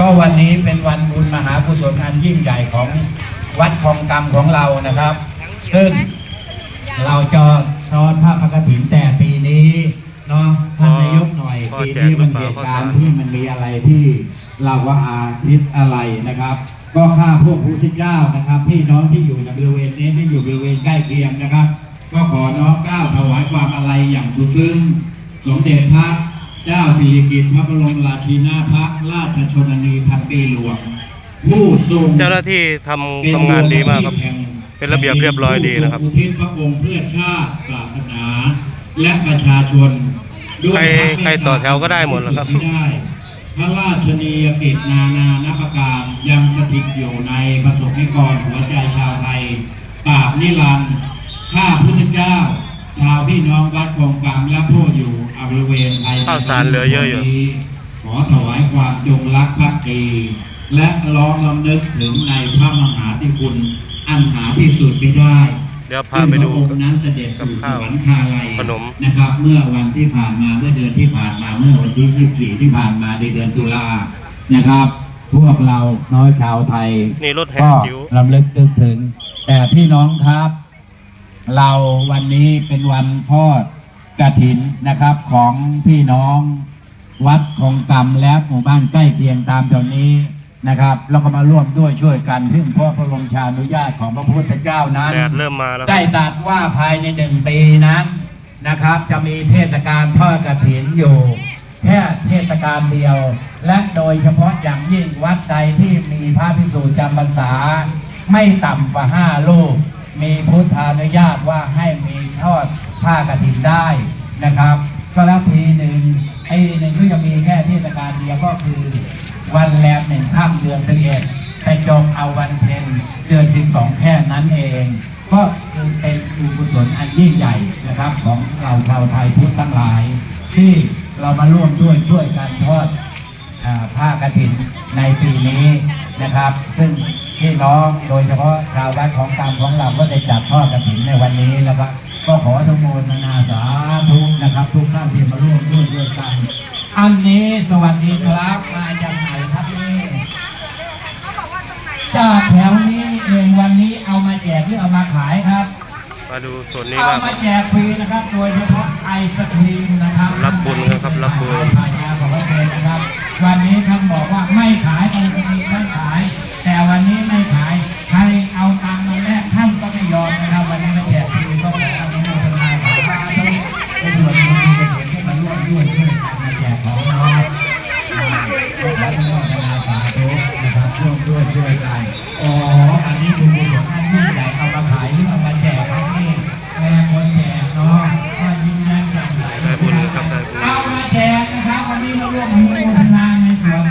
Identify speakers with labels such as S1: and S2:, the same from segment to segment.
S1: ก็วันนี้เป็นวันบุญมหากุศลอันยิ่งใหญ่ของวัดคลองกรรมของเรานะครับ ซึ่งเราจะทอดผ้าพระกฐินแต่ปีนี้เนาะท่านนายกหน่อย
S2: พ่อ
S1: ปี
S2: แจก
S1: นี้มัน
S2: หรื
S1: เห
S2: อเปล่า
S1: ตุการณ์
S2: พ่อสาร
S1: ที่มันมีอะไรที่เราว่าอาทิตย์อะไรนะครับ ก็ข้าพวกผู้ที่เจ้านะครับพี่น้องที่อยู่ในบริเวณนี้ที่อยู่บริเวณใกล้เคียงนะครับ ก็ขอน้อมเกล้าวถวายความอาลัยอย่างสุดซึ้งสมเด็จพระ เจ้าสิริกิติ์พระบรมราชินีพักราชชนนีพันปีหลวงผู้ทรง
S2: เจ้าหน้าที่ทำทำงานดีมากครับ เป็นระเบียบเรียบร้อยดีนะครับ
S1: ผู้ทงอุทิศพระองค์เพื่อชาติศาสนา และประชาชนด้วย
S2: ใครใครต่อแถวก็ได้หมดแล้วครับ
S1: ที่ได้พระราชนียกิจนานานาประการยังสถิตอยู่ในประสบนิกรหัวใจชาวไทยตราบนิรันดร์ข้าพุทธเจ้า ชาวพี่น้องวัดคลองกลางและผู้อยู่ บริเวณไทย
S2: ข้าวสารเหลือเยอะอยู่
S1: ขอถวายความจงรักภักดี และร้องลำลึกถึงในพระมหาธิคุณ อันหาที่สุดไม่ได้
S2: เดี๋ยวพาไปดู
S1: ซึ่งพระองค์นั้นเสด็จสู่สวรรคาลัย
S2: ขนม
S1: นะครับ เมื่อวันที่ผ่านมาเมื่อเดือนที่ผ่านมาเมื่อวันที่ 24 ที่ผ่านมาในเดือนตุลานะครับ พวกเราน้อยชาวไทย
S2: นี่รถแห่
S1: ก็
S2: จิ๋ว
S1: ลำลึกนึกถึง แต่พี่น้องครับ เราวันนี้เป็นวันทอด กระถินนะครับของพี่น้องวัดคลองกรรมและหมู่บ้านใกล้เคียงตามแถวนี้นะครับแล้วก็มาร่วมด้วยช่วยกันพึ่งพ่อพระบรมชานุญาตของพระพุทธเจ้านั้น
S2: แดดเริ่มมาแล้ว
S1: ได้ตรัดว่าภายในหนึ่งปีนั้นนะครับ จะมีเทศกาลทอดกระถินอยู่ แค่เทศกาลเดียว และโดยเฉพาะอย่างยิ่งวัดใดที่มีพระภิกษุจำพรรษา ไม่ต่ำกว่าห้าลูกมีพุทธานุญาตว่าให้มีทอด ผ้ากฐินได้นะครับ ก็แล้วทีหนึ่งไอ้หนึ่งก็จะมีแค่เทศกาลเดียวก็คือวันแรมหนึ่งข้ามเดือนสิบเอ็ดไปจงเอาวันเพ็ญเดือนที่สองแค่นั้นเอง ก็คือเป็นบุญกุศลอันยิ่งใหญ่นะครับ ของเราชาวไทยพุทธทั้งหลาย ที่เรามาร่วมด้วยช่วยกันทอดอผ้ากฐินในปีนี้ นะครับ ซึ่งพี่น้องโดยเฉพาะชาววัดของกรรมของเราก็ได้จัดทอดกฐินในวันนี้นะครับ ก็ขออนุโมทนาสาธุนะครับ ทุกท่านที่มาร่วมด้วยด้วยกัน อันนี้สวัสดีครับมาจากไหนครับนี่จากแถวนี้เองวันนี้เอามาแจกหรือเอามาขายครับ
S2: มาดูส่วนนี้
S1: เอา
S2: บ้างค
S1: มา
S2: รับ
S1: แจกฟรีนะครับ โดยเฉพาะไอศครีมนะครับ
S2: รับบุญครับรับบุญ
S1: ผ่านมาของพระเจ้นะครับวันนี้ท่านบอกว่าไม่ขายไอศครีมไช่วยกันอ๋อ อันนี้คือบุญของท่านยิ่ใหญ่เอามาขายหรือเอามาแจกครับนี่แรงคนแจกเนาะก็ยิ่งแรงสั่งไหล
S2: ได้บุญครับได้บุญ
S1: เอามาแจกนะครับวันนี้เราร่วมอนุโมทนาในส่วน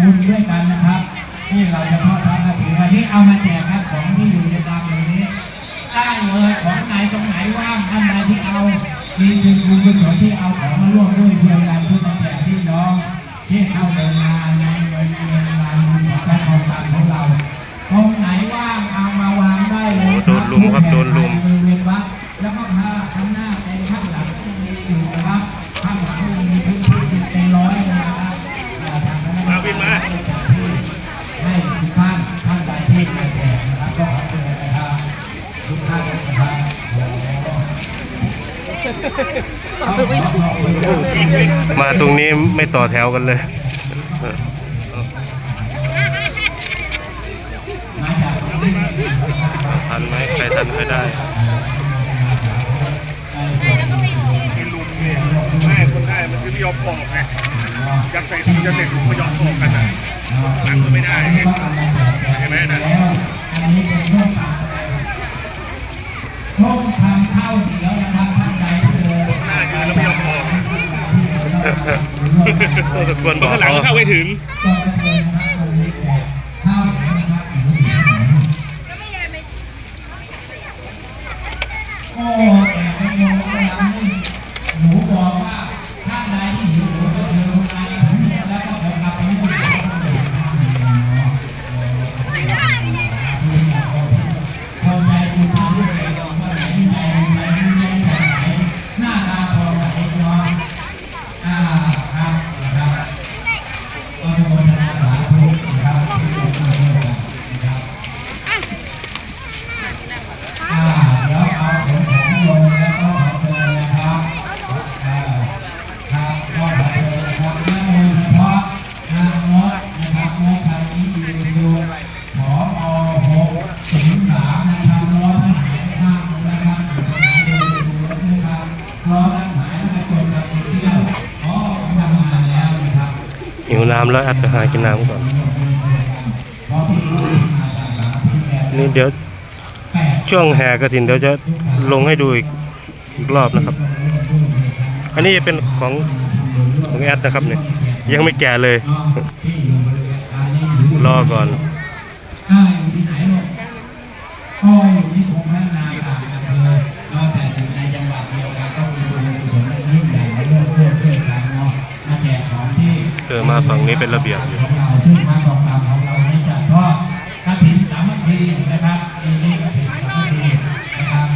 S1: บุญด้วยกันนะครับที่เราจะทอดพระกฐินวันนี้เอามาแจกครับของที่อยู่ในตามตรงนี้ได้เลยของไหนตรงไหนว่างท่านใดที่เอามีคือบุญกุศลที่เอาของ มาตรงนี้ไม่
S2: ต่อแถวกันเลยทันไหมใครทันไม่ได้
S3: มีลุมเนี่ยไม่คนได้มันคือไม่ยอมปอกไงอยัดใส่ถุงยัดใส่ถุงไม่ยอมปอกกันอะหลังก็ไม่ได้ ถึง
S1: น้ำแล้ว
S2: แอดไปหากินน้ำก่อน นี่เดี๋ยวช่วงแห่กระถินเดี๋ยวจะลงให้ดูอีกอีกรอบนะครับ อันนี้จะเป็นของของแอดนะครับเนี่ยยังไม่แก่เลย รอก่อน
S1: เป็
S2: นระเบียบอยู่
S1: ของเราซึ่งมาของเราของเรานี่จะทอดกระถิ่นสามัคคีนะครับนี่นี่กระถิ่นสามัคคีนะครับ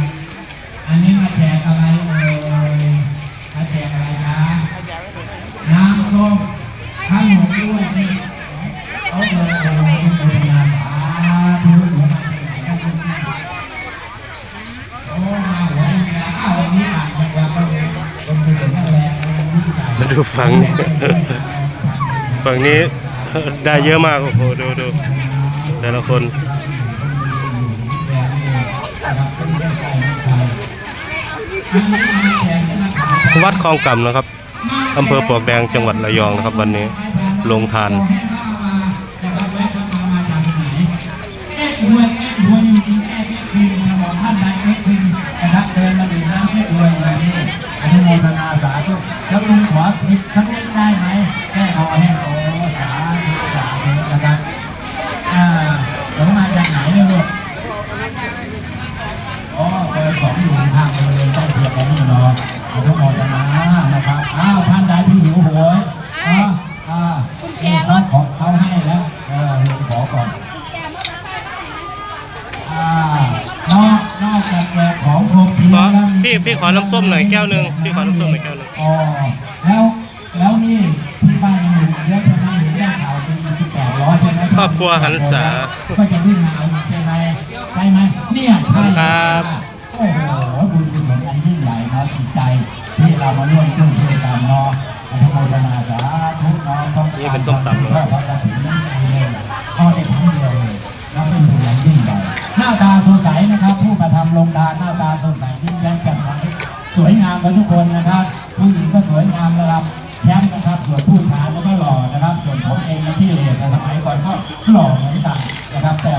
S1: อันนี้มาแจกอะไรเอ่ยมาแจกอะไรนะน้ำส้มข้าวหมกด้วยนี่เอาเลยเอาเลยเอาเลยสาธุหนูมาจากไหนกันคุณพี่โอ้มาหัวนี่นะอ้าววันนี้อ่านจังเนี่ย
S2: ฝั่งนี้ได้เยอะมากโอ้โหดูดูแต่ละคนวัดคลองกำนะครับอำเภอปลวกแดงจังหวัดระยองนะครับ วันนี้ลงทาน
S1: เดินมาดื่มน้ำแค่ดวยวันนี้อนุโมทนาสาธุแล้วลุงขอผิดสักนิดได้ไหม
S2: พี่พี่ขอน้ำส้มหน่อยแก้วหนึ่งพี่ขอน้ำส้มหน่อยแก้วหนึ่ง
S1: อ๋อแล้วแล้วนี่ที่บ้านยังอยู่เยอะใช่ไหมเห็นได้ข่าวเป็นที่แปดร้อยใช่ไหม
S2: ครอบครัวหันษา
S1: ก็จะวิ่งมาเอาอีกใช่ไหมใช่ไหมเนี่ยใช่
S2: ครับ
S1: โอ้โหบุญกุศลอันยิ่งใหญ่เนาะจิตใจที่เรามาร่วมด้วยช่วยกันเนาะอนุโมทนาสาธุเนาะต้อง
S2: นี่เป็นส้มตำเหรอ
S1: ทอดพระกฐินน้ำใจเลยทอดได้ทั้งเดียวเลย น้าตาสดใสนะครับ ผู้กระทำลงทานหน้าตาสดใสยิ้มแย้มแจ่มใสสวยงามกันทุกคนนะครับ ผู้หญิงก็สวยงามระดับแชมป์นะครับ ส่วนผู้ชายก็หล่อนะครับ ส่วนผมเองที่เรียนในสมัยก่อนก็หล่อเหมือนกันนะครับแต่